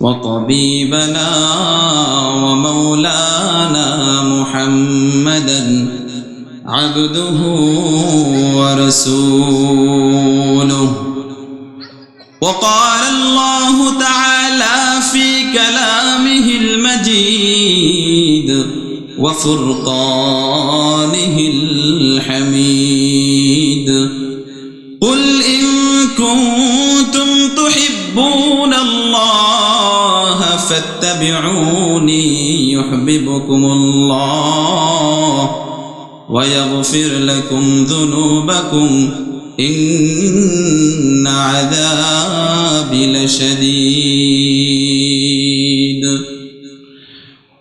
وطبيبنا ومولانا محمدا عبده ورسوله. وقال الله تعالى في كلامه المجيد وفرقانه الحميد. قل فاتبعوني يحببكم الله ويغفر لكم ذنوبكم إن عذابي لشديد.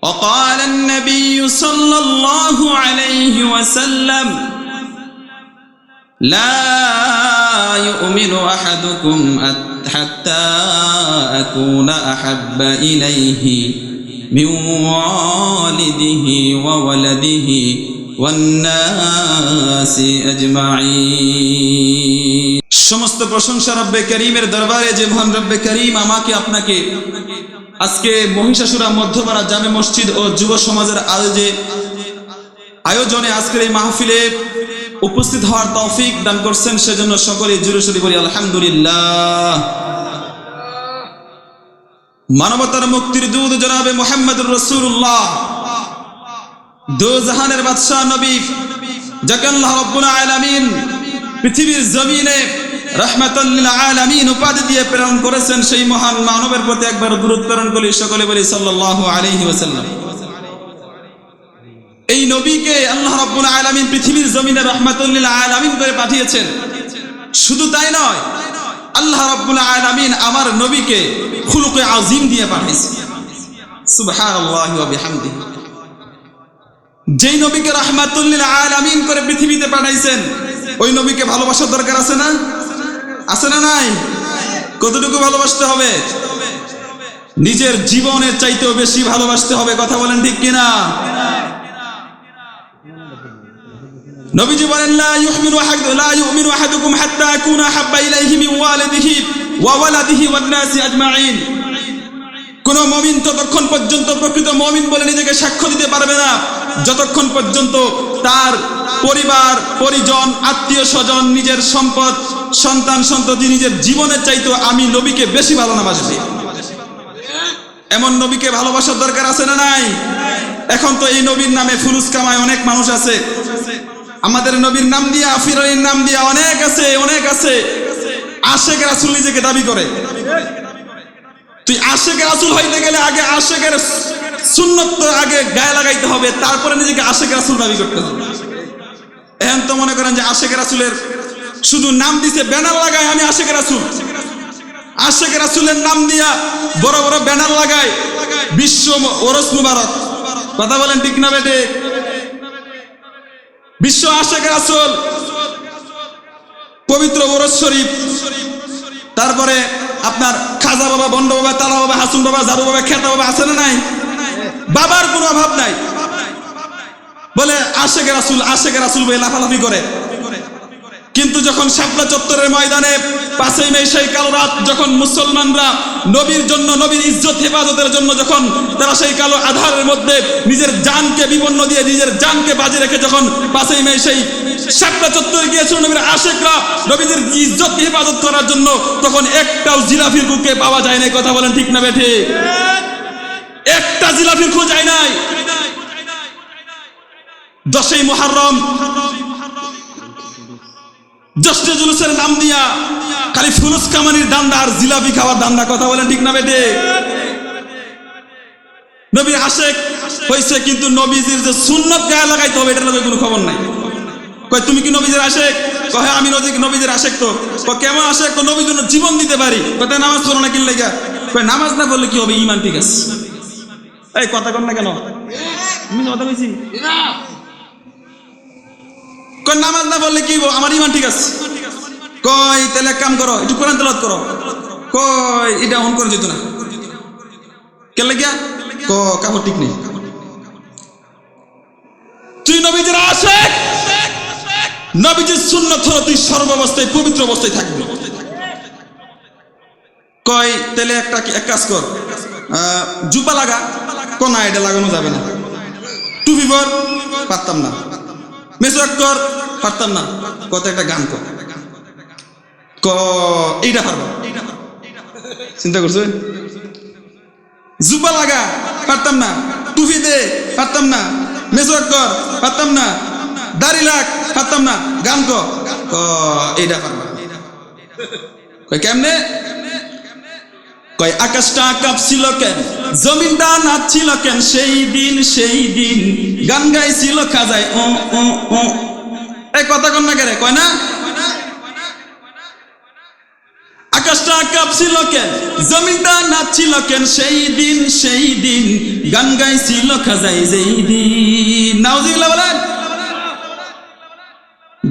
وقال النبي صلى الله عليه وسلم لا يؤمن أحدكم أت- حتى أكون أحب إليه من والده وولده والناس أجمعين সমস্ত প্রশংসা রব্বে করিমের দরবারে যে মহান রব্বে করিম আমাকে আপনাকে আজকে মহিষাসুরা মধ্যপাড়া জামে মসজিদ ও যুব সমাজের আয়োজে আয়োজনে আজকের এই মাহফিলে উপস্থিত হওয়ার তৌফিক দান করছেন সেজন্য সকলে জুড়ে সরি বলি, আলহামদুলিল্লাহ। মানবতার মুক্তির দুধ জনাবে মোহাম্মদুর রসুল্লাহ দু জাহানের বাদশাহ নবী, যাকে আল্লাহ রব্বুল আলামিন পৃথিবীর জমিনে রহমাতুল্লিল আলামিন উপাধি দিয়ে প্রেরণ করেছেন, সেই মহান মানবের প্রতি একবার দূরত প্রেরণ করি, সকলে বলি সাল্লাল্লাহু আলাইহি ওয়াসাল্লাম। এই নবীকে আল্লাহ রাব্বুল আলামিন পৃথিবীর জমিনে রহমাতুল্লিল আলামিন করে পাঠিয়েছেন। শুধু তাই নয়, আল্লাহ রাব্বুল আলামিন আমার নবীকে খুলুকে আজিম দিয়ে পাঠিয়েছেন। সুবহানাল্লাহি ওয়া যেই নবীকে রহমাতুল্লিল আলামিন করে পৃথিবীতে পাঠাইছেন, ওই নবীকে ভালোবাসার দরকার আছে না? আছে না নাই? কতটুকু ভালোবাসতে হবে? নিজের জীবনের চাইতেও বেশি ভালোবাসতে হবে, কথা বলেন ঠিক কিনা? নবীজি বলেন, লা ইউমিনু আহাদ, লা ইউমিনু আহাদুকুম হাত্তা আকুনা হাব্বা ইলাইহি মিন ওয়ালিদিহি ওয়া ওয়ালাদিহি ওয়ান নাসি আজমাইন। কোন মমিন ততক্ষণ পর্যন্ত প্রকৃত মমিন বলে নিজেকে সাক্ষ্য দিতে পারবে না। যতক্ষণ পর্যন্ত তার পরিবার, পরিজন, আত্মীয় স্বজন, নিজের সম্পদ, সন্তান, সন্ততি, নিজের জীবনের চাইতো আমি নবীকে বেশি ভালো না এমন নবীকে ভালোবাসার দরকার আছে না নাই? এখন তো এই নবীর নামে ফুলুস কামায় অনেক মানুষ আছে। আমাদের নবীর নাম দিয়া ফিরনির নাম দিয়া অনেক আছে অনেক আছে। আশেখ রাসুল নিজেকে দাবি করে। তুই আশেখ রাসুল হইতে গেলে আগে আশেখের সুন্নত আগে গায়ে লাগাইতে হবে, তারপরে নিজেকে আশেখ রাসুল দাবি করতে হবে। এখন তো মনে করেন যে আশেখ রাসুলের শুধু নাম দিছে, ব্যানার লাগায় আমি আশেখ রাসুল। আশেখ রাসুলের নাম দিয়া বড় বড় ব্যানার লাগায় বিশ্ব ওরস মুবারক। কথা বলেন ঠিক না বেটে বিশ্ব আশেখ রাসুল, পবিত্র ওরস শরীফ, তারপরে আপনার খাজা বাবা, বন্ড বাবা, তালা বাবা, হাসুন বাবা জারু বাবা, খেতা বাবা আছে না নাই? বাবার কোনো অভাব নাই। বলে আশেখ রাসুল আশেখ রাসুল বলে লাফালাফি করে। কিন্তু যখন শাপলা চত্বরের ময়দানে পাঁচই মে সেই কালো রাত যখন মুসলমানরা নবীর জন্য, নবীর ইজ্জত, হেফাজতের জন্য যখন তারা সেই কালো আধারের মধ্যে নিজের জানকে বিপন্ন দিয়ে, নিজের জানকে বাজে রেখে যখন পাঁচই মে সেই শাপলা চত্বরে গিয়েছিল নবীর আশেকরা, নবীদের ইজ্জত, হেফাজত করার জন্য তখন একটাও জিলাফির বুকে পাওয়া যায় নাই। কথা বলেন ঠিক না বেঠে? একটা জিলাফির খোঁজ যায় নাই। দশই মুহাররম। জশ্নে জুলুসের নাম দিয়া খালি ফুলুস কামানির দান্দা আর জিলাপি খাওয়ার দান্দা কথা বলেন ঠিক না বেটে? নবী আশেক হয়েছে কিন্তু নবীজির যে সুন্নত গায়ে লাগাইতে হবে, এটার মধ্যে কোনো খবর নাই। কয়, তুমি কি নবীজির আশেক কহে আমি নদী নবীজির আশেক তো। কেমন আশেক তো নবীর জন্য জীবন দিতে পারি। কয়, তাই নামাজ পড়ো না কিনলে গা কয়, নামাজ না পড়লে কি হবে? ইমান ঠিক আছে। এই, কথা কর না কেন? তুমি কথা কইছি কয় নামাজ না পড়লে কি? আমার ইমান ঠিক আছে। কয় তাহলে এক কাম করো, একটু কোরআন তেলাওয়াত করো। কয় এটা অন করে যেত না। কেন লাগিয়া? ক, কাপড় ঠিক নেই। তুই নবীদের আশেক। নবীজির সুন্নত হলো তুই সর্বাবস্থায়, পবিত্র অবস্থায় থাকবি। কয় তাহলে একটা এক কাজ কর। জুপা লাগা। কোনা, এটা লাগানো যাবে না। টুপি পর, পারতাম না। মেসওয়াক কর পারতাম না। কত একটা গান কর। ক, এইটা পারবা। চিন্তা করছ? জুপা লাগা, পারতাম না। টুপি দে, পারতাম না। মেসওয়াক কর পারতাম না। দাড়ি লাগ পারতাম না। গান ক, এইটা পারবা। কেমনে? কয়, আকাশটা কাঁপছিল কেন? জমিনটা নাচছিল কেন? সেই দিন সেই দিন। গান গাইছিল খাজায় ও ও ও। এই কথা কন না কেরে কয় না? আকাশটা কাঁপছিল কেন? জমিনটা নাচছিল কেন? সেই দিন সেই দিন। গান গাইছিল খাজাই, যেই দিন। নাউজিবিল্লাহ বলেন।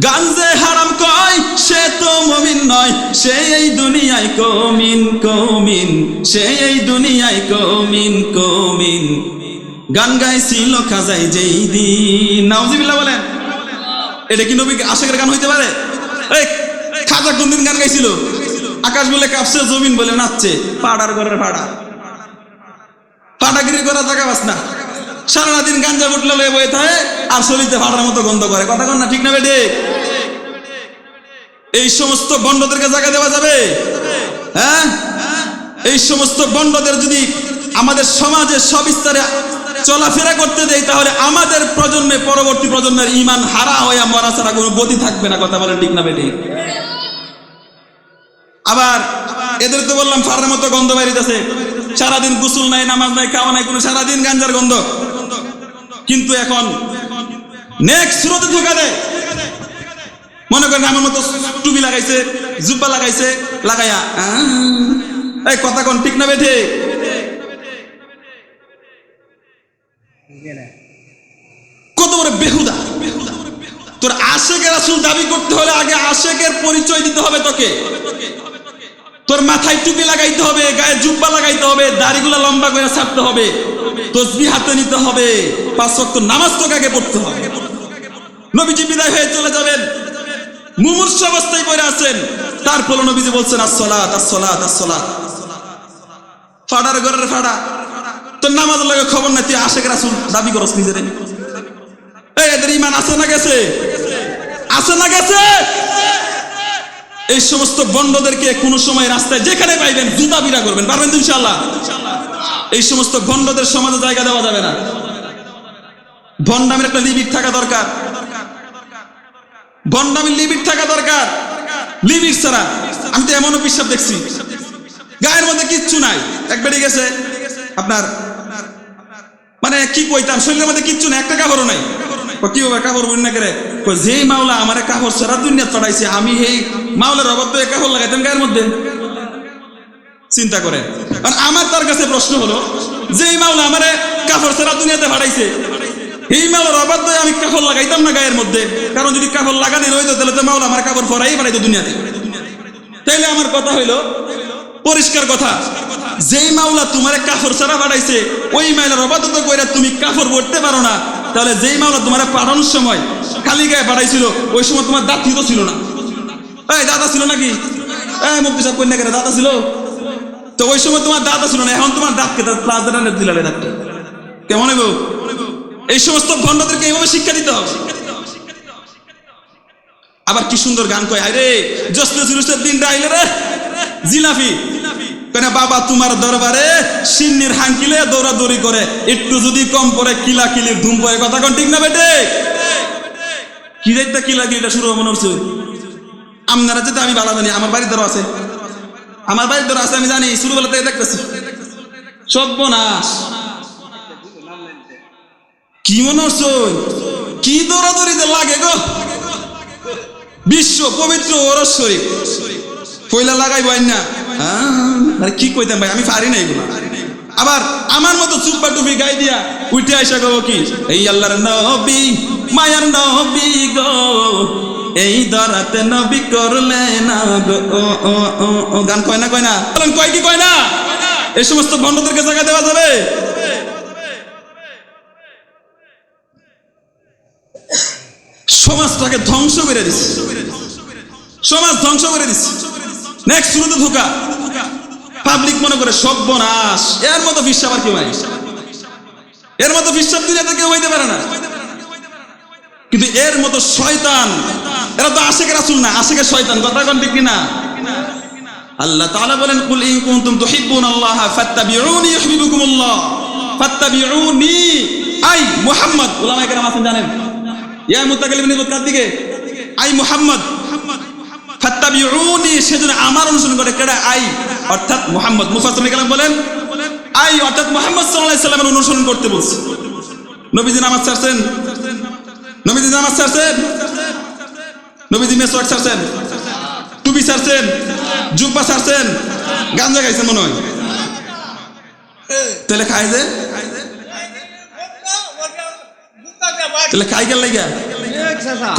গান যে হারাম কয়, সে তো মমিন নয়। সে এই দুনিয়ায় কমিন কমিন। সে এই দুনিয়ায় কমিন কমিন। গান গাইছিল খাজাই যেই দিন নাউজিবিল্লাহ বলেন। এটা কি নবী আশেকের গান হইতে পারে? খাজা কোনদিন গান গাইছিল? আকাশ বলে কাঁপছে, জমিন বলে নাচছে। পাড়ার ঘরের পাড়া। পাটাগিরি করা জায়গা বাস না। সারাদিন গাঞ্জা বুটলে লয়ে বয়ে থাকে, আর শরীরতে ফাটার মতো গন্ধ করে। কথা কন না, ঠিক না বেটে? এই সমস্ত বন্ডদেরকে জায়গা দেওয়া যাবে? হ্যাঁ? এই সমস্ত বন্ডদের যদি আমাদের সমাজে সবিস্তারে চলাফেরা করতে দেয়, তাহলে আমাদের প্রজন্মে, পরবর্তী প্রজন্মের ইমান হারা হয়ে মরা ছাড়া কোনো গতি থাকবে না। কথা বলেন ঠিক না বেটে আবার এদের তো বললাম ফাড়ার মতো গন্ধ বাইরিতেছে সারাদিন গুসুল নাই, নামাজ নাই, খাওয়া নাই, কোনো সারাদিন গাঞ্জার গন্ধ। কিন্তু এখন নেক্সট স্রোতে ঢোকা দেয়। মনে করেন আমার মতো টুপি লাগাইছে, জুব্বা লাগাইছে, লাগাইয়া এই কথা কোন ঠিক না বেঠে? কত বড় বেহুদা। তোর আশেকের আসল দাবি করতে হলে আগে আশেকের পরিচয় দিতে হবে তোকে। তোর মাথায় টুপি লাগাইতে হবে, গায়ে জুব্বা লাগাইতে হবে, দাড়িগুলো লম্বা করে ছাড়তে হবে, তসবি হাতে নিতে হবে, পাঁচ নামাজ তোকে আগে পড়তে হবে। নবীজি বিদায় হয়ে চলে যাবেন। মুমূর্ষ অবস্থায় পড়ে আছেন। তারপর নবীজি বলছেন, আসসালাত আসসালাত আসসালাত। ফাড়ার ঘরের ফাড়া। তোর নামাজ লাগে খবর নাই, তুই আশেখ রাসুল, দাবি করস নিজের। এই, এদের ইমান আছে না গেছে? আছে না গেছে? এই সমস্ত বন্ডদেরকে কোন সময় রাস্তায় যেখানে পাইবেন, জুতা বিড়া করবেন। পারবেন তো ইনশাল্লাহ এই সমস্ত ভণ্ডদের সমাজে জায়গা দেওয়া যাবে না। ভণ্ডামের একটা লিমিট থাকা দরকার। ভণ্ডামের লিমিট থাকা দরকার। লিমিট ছাড়া। আমি তো এমনও বিশ্বাস দেখছি। গায়ের মধ্যে কিচ্ছু নাই। এক বেড়ে গেছে। আপনার মানে কি কইতাম? শরীরের মধ্যে কিচ্ছু নাই। একটা কাপড়ও নাই। কি মাওলা আমারে দুনিয়া চড়াইছে আমি লাগাইতাম গায়ের মধ্যে। চিন্তা করে। আর আমার তার কাছে প্রশ্ন হলো যে মাওলা আমারে কাপড় সারা দুনিয়াতে ভাড়াইছে এই মাওলার অবাধ তো আমি কাপড় লাগাইতাম না গায়ের মধ্যে। কারণ যদি কাপড় লাগানি রইতো, তাহলে তো মাওলা আমার কাপড় ফরাই বাড়াইতো দুনিয়াতে। তাইলে আমার কথা হইল, পরিষ্কার কথা, যেই মাওলা তোমারে কাফর ছাড়া পাঠাইছে, ওই মাইলার অবাধত কইরা তুমি কাফর পড়তে পারো না। তাহলে যেই মাওলা তোমারে পাঠানোর সময় খালি গায়ে পাঠাইছিল, ওই সময় তোমার দাঁত তো ছিল না। এই, দাদা ছিল নাকি? এই, মুক্তি সাহেব কন্যা কেন, দাদা ছিল? তো ওই সময় তোমার দাদা ছিল না, এখন তোমার দাঁত কেটে প্লাজারা দিলালে দাঁতটা কেমন হইব? এই সমস্ত ভণ্ডদেরকে এইভাবে শিক্ষা দিতে হবে। আবার কি সুন্দর গান কয় আরে জসলে জুলুসের দিন আইলে রে। জিলাফি। বাবা, তোমার দরবারে সিন্নির হাঙ্কিলে দৌড়াদৌড়ি করে। একটু যদি কম পরে কিলা কিলির ধুম পরে কথা কন ঠিক না বেটে কি দেখতে কিলা কিলিটা শুরু মনে হচ্ছে? আপনারা যেতে আমি ভালো জানি আমার বাড়ির ধরো আছে। আমার বাড়ির ধরো আছে, আমি জানি শুরু বেলা থেকে দেখতেছি। সর্বনাশ। কি মনে হচ্ছে কি দৌড়াদৌড়িতে লাগে গো? বিশ্ব পবিত্র ওরস পয়লা লাগাই বাইন না আরে কি কইতাম ভাই, আমি পারি না এগুলো। আবার আমার মতো চুপ্পা টুপি গাই দিয়া উঠে আইসা গো কি? এই আল্লাহর নবী, মায়ার নবী গো। এই দরাতে নবী করলে না গো গান কয় না কয় না? কয় কি কয় না? এই সমস্ত ভণ্ডদেরকে জায়গা দেওয়া যাবে? সমাজটাকে ধ্বংস করে দিচ্ছে সমাজ ধ্বংস করে দিচ্ছে নেক্সট শুরুতে ধোকা। পাবলিক মনে করে সর্বনাশ এর মতো বিশ্বাস আর কেউ নাই। এর মতো বিশ্বাস দুনিয়াতে কেউ হইতে পারে না। কিন্তু এর মতো শয়তান, এরা তো আশেখ রাসুল না আশেখের শয়তান, কথা কোন ঠিক কিনা? আল্লাহ তাআলা বলেন, কুল ইন কুনতুম তুহিব্বুনাল্লাহ ফাত্তাবিউনি ইউহিব্বুকুমুল্লাহ। ফাত্তাবিউনি, আই মুহাম্মদ, উলামায়ে কেরাম আছেন জানেন? ইয়া মুত্তাকাল্লিমিন কার দিকে। আই মুহাম্মদ। ফাত্তাবিউনি, সেজন্য আমার অনুসরণ করে কেডা আই? অর্থাৎ মুহাম্মদ। মুফাসসিরিন কেরাম বলেন, আই অর্থাৎ মুহাম্মদ সাল্লাল্লাহু অনুসরণ করতে বলছে। নবীজি নামাজ ছাড়ছেন। নবীজি নামাজ ছাড়ছেন। নবীজি ছাড়ছেন। টুপি ছাড়ছেন। জুব্বা ছাড়ছেন। গাঞ্জা খাইছেন মনে হয়। তাহলে খাই যে। তাহলে খাই গেল লাগা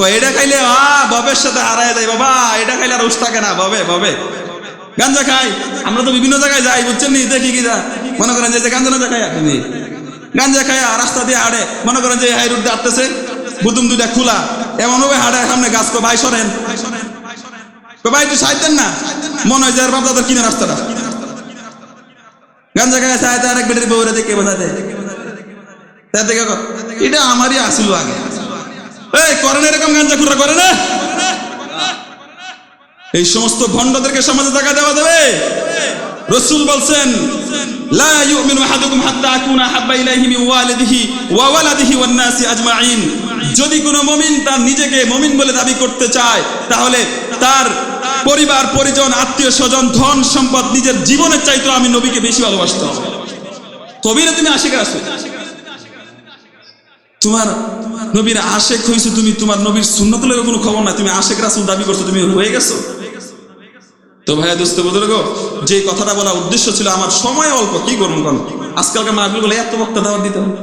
এটা খাইলে, আ, ববের সাথে হারায় যায় বাবা, এটা খাইলে আর উস থাকে না, ববে ববে। গাঞ্জা খাই, আমরা তো বিভিন্ন জায়গায় যাই, বুঝছেন নি? দেখি কি যা। মনে করেন যে গাঞ্জা না খাই আপনি গাঞ্জা খাই রাস্তা দিয়ে হাঁটে। মনে করেন যে হাই রোড দিয়ে হাঁটতেছে বুতুম দুটা খোলা। এমন ভাবে হাঁটে সামনে গাছ কো ভাই সরেন। ভাই, একটু সাইড দেন না। মনে হয় যে আর বাপদাদার কিনে রাস্তাটা। গাঞ্জা খাই সাইড আরেক বেটের বউরে দেখে বোঝাতে। এটা আমারই আসিল আগে। এই করেন এরকম গাঞ্জা খুরা করে না। এই সমস্ত ভণ্ডদেরকে সমাজে জায়গা দেওয়া যাবে। রসুল বলছেন, লা ইউমিনু আহাদুকুম হাত্তা আকুনা হাব্বা যদি কোনো মুমিন তার নিজেকে মুমিন বলে দাবি করতে চায়, তাহলে তার পরিবার, পরিজন, আত্মীয় স্বজন, ধন সম্পদ নিজের জীবনের চাইতো আমি নবীকে বেশি ভালোবাসতাম। না তুমি আশিক আছো তোমার নবীর আশেক হয়েছো তুমি, তোমার নবীর সুন্নতুলের কোনো খবর না তুমি আশেক রাসুল দাবি করছ, তুমি হয়ে গেছো। তো ভাইয়া, দোস্ত বুঝলো গো যে কথাটা বলা উদ্দেশ্য ছিল আমার সময় অল্প, কি করুন কোন? আজকালকার মাহফিল বলে এত বক্তা দাওয়াত দিতে হবে।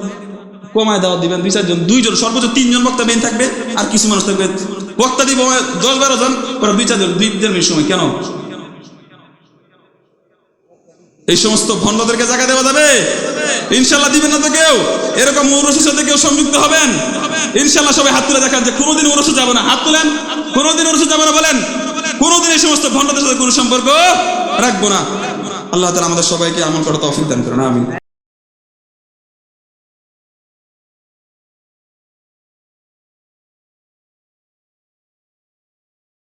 কমায় দাওয়াত দিবেন দুই, চারজন, দুইজন, সর্বোচ্চ তিনজন বক্তা মেন থাকবে, আর কিছু মানুষ থাকবে। বক্তা দিব দশ, বারো জন ওরা দুই, চারজন, দুই, দেড় মিনিট সময়, কেন? এই সমস্ত ভণ্ডদেরকে জায়গা দেওয়া যাবে? ইনশাল্লাহ দিবেন না তো কেউ? এরকম উরসের সাথে কেউ সংযুক্ত হবেন? ইনশাল্লাহ সবাই হাত তুলে দেখান যে কোনোদিন উরসে যাবে না। হাত তুলেন। কোনোদিন উরসে যাবে না বলেন। কোনোদিন এই সমস্ত ভণ্ডদের সাথে কোনো সম্পর্ক রাখব না। আল্লাহ তালা আমাদের সবাইকে আমল করা তৌফিক দান করেন। আমি